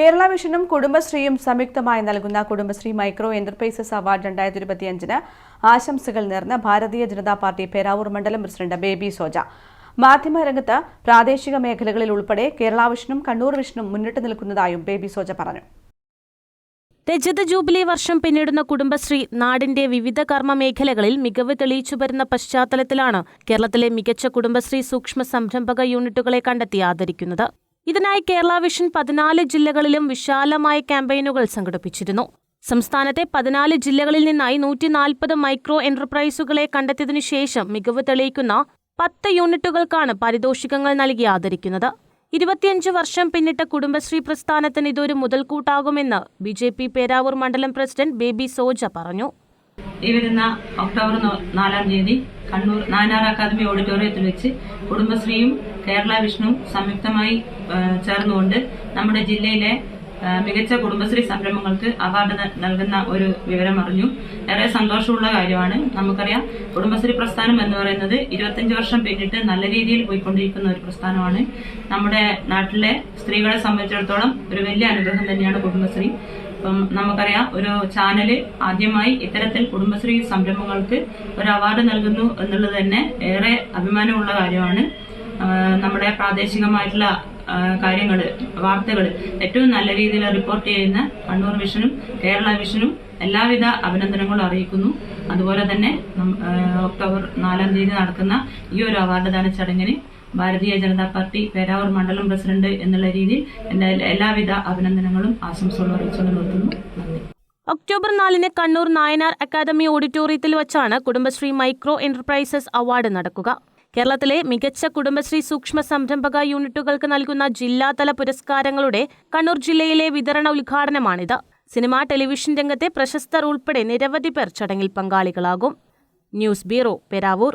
കേരള മിഷനും കുടുംബശ്രീയും സംയുക്തമായി നൽകുന്ന കുടുംബശ്രീ മൈക്രോ എന്റർപ്രൈസസ് അവാർഡ് രണ്ടായിരത്തി ഇരുപത്തിയഞ്ചിന് ആശംസകൾ നേർന്ന ഭാരതീയ ജനതാ പാർട്ടി പേരാവൂർ മണ്ഡലം പ്രസിഡന്റ് ബേബി സോജ. മാധ്യമരംഗത്ത് പ്രാദേശിക മേഖലകളിൽ ഉൾപ്പെടെ കേരള വിഷനും കണ്ണൂർ വിഷനും മുന്നിട്ട് നിൽക്കുന്നതായും ബേബി സോജ പറഞ്ഞു. രജത ജൂബിലി വർഷം പിന്നിടുന്ന കുടുംബശ്രീ നാടിന്റെ വിവിധ കർമ്മ മേഖലകളിൽ മികവ് തെളിയിച്ചു വരുന്ന പശ്ചാത്തലത്തിലാണ് കേരളത്തിലെ മികച്ച കുടുംബശ്രീ സൂക്ഷ്മ സംരംഭക യൂണിറ്റുകളെ കണ്ടെത്തി ആദരിക്കുന്നത്. ഇതിനായി കേരള വിഷൻ പതിനാല് ജില്ലകളിലും വിശാലമായ ക്യാമ്പയിനുകൾ സംഘടിപ്പിച്ചിരുന്നു. സംസ്ഥാനത്തെ പതിനാല് ജില്ലകളിൽ നിന്നായി നൂറ്റി നാൽപ്പത് മൈക്രോ എന്റർപ്രൈസുകളെ കണ്ടെത്തിയതിനു ശേഷം മികവ് തെളിയിക്കുന്ന പത്ത് യൂണിറ്റുകൾക്കാണ് പാരിതോഷികങ്ങൾ നൽകി ആദരിക്കുന്നത്. ഇരുപത്തിയഞ്ച് വർഷം പിന്നിട്ട കുടുംബശ്രീ പ്രസ്ഥാനത്തിന് ഇതൊരു മുതൽക്കൂട്ടാകുമെന്ന് ബി ജെ പി പേരാവൂർ മണ്ഡലം പ്രസിഡന്റ് ബേബി സോജ പറഞ്ഞു. ഈ വരുന്ന ഒക്ടോബർ നാലാം തീയതി കണ്ണൂർ നാനാർ അക്കാദമി ഓഡിറ്റോറിയത്തിൽ വെച്ച് കുടുംബശ്രീയും കേരള വിഷ്ണു സംയുക്തമായി ചേർന്നുകൊണ്ട് നമ്മുടെ ജില്ലയിലെ മികച്ച കുടുംബശ്രീ സംരംഭങ്ങൾക്ക് അവാർഡ് നൽകുന്ന ഒരു വിവരം അറിഞ്ഞു. ഏറെ സന്തോഷമുള്ള കാര്യമാണ്. നമുക്കറിയാം കുടുംബശ്രീ പ്രസ്ഥാനം എന്ന് പറയുന്നത് ഇരുപത്തിയഞ്ച് വർഷം പിന്നിട്ട് നല്ല രീതിയിൽ പോയിക്കൊണ്ടിരിക്കുന്ന ഒരു പ്രസ്ഥാനമാണ്. നമ്മുടെ നാട്ടിലെ സ്ത്രീകളെ സംബന്ധിച്ചിടത്തോളം ഒരു വലിയ അനുഗ്രഹം തന്നെയാണ് കുടുംബശ്രീ. ഇപ്പം നമുക്കറിയാം ഒരു ചാനൽ ആദ്യമായി ഇത്തരത്തിൽ കുടുംബശ്രീ സംരംഭങ്ങൾക്ക് ഒരു അവാർഡ് നൽകുന്നു എന്നുള്ളത് തന്നെ ഏറെ അഭിമാനമുള്ള കാര്യമാണ്. നമ്മുടെ പ്രാദേശികമായിട്ടുള്ള കാര്യങ്ങൾ വാർത്തകൾ ഏറ്റവും നല്ല രീതിയിൽ റിപ്പോർട്ട് ചെയ്യുന്ന കണ്ണൂർ വിഷനും കേരള വിഷനും എല്ലാവിധ അഭിനന്ദനങ്ങളും അറിയിക്കുന്നു. അതുപോലെ തന്നെ ഒക്ടോബർ നാലാം തീയതി നടക്കുന്ന ഈ ഒരു അവാർഡ് ദാന ചടങ്ങിന് ഭാരതീയ ജനതാ പാർട്ടി പേരാവൂർ മണ്ഡലം പ്രസിഡന്റ് എന്നുള്ള രീതിയിൽ എന്റെ എല്ലാവിധ അഭിനന്ദനങ്ങളും ആശംസകളും അറിയിച്ചുകൊണ്ട് നിർത്തുന്നു. നന്ദി. ഒക്ടോബർ നാലിന് കണ്ണൂർ നായനാർ അക്കാദമി ഓഡിറ്റോറിയത്തിൽ വച്ചാണ് കുടുംബശ്രീ മൈക്രോ എന്റർപ്രൈസസ് അവാർഡ് നടക്കുക. കേരളത്തിലെ മികച്ച കുടുംബശ്രീ സൂക്ഷ്മ സംരംഭക യൂണിറ്റുകൾക്ക് നൽകുന്ന ജില്ലാതല പുരസ്കാരങ്ങളുടെ കണ്ണൂർ ജില്ലയിലെ വിതരണ ഉദ്ഘാടനമാണിത്. സിനിമാ ടെലിവിഷൻ രംഗത്തെ പ്രശസ്തർ ഉൾപ്പെടെ നിരവധി പേർ ചടങ്ങിൽ പങ്കാളികളാകും. News bureau Peravoor.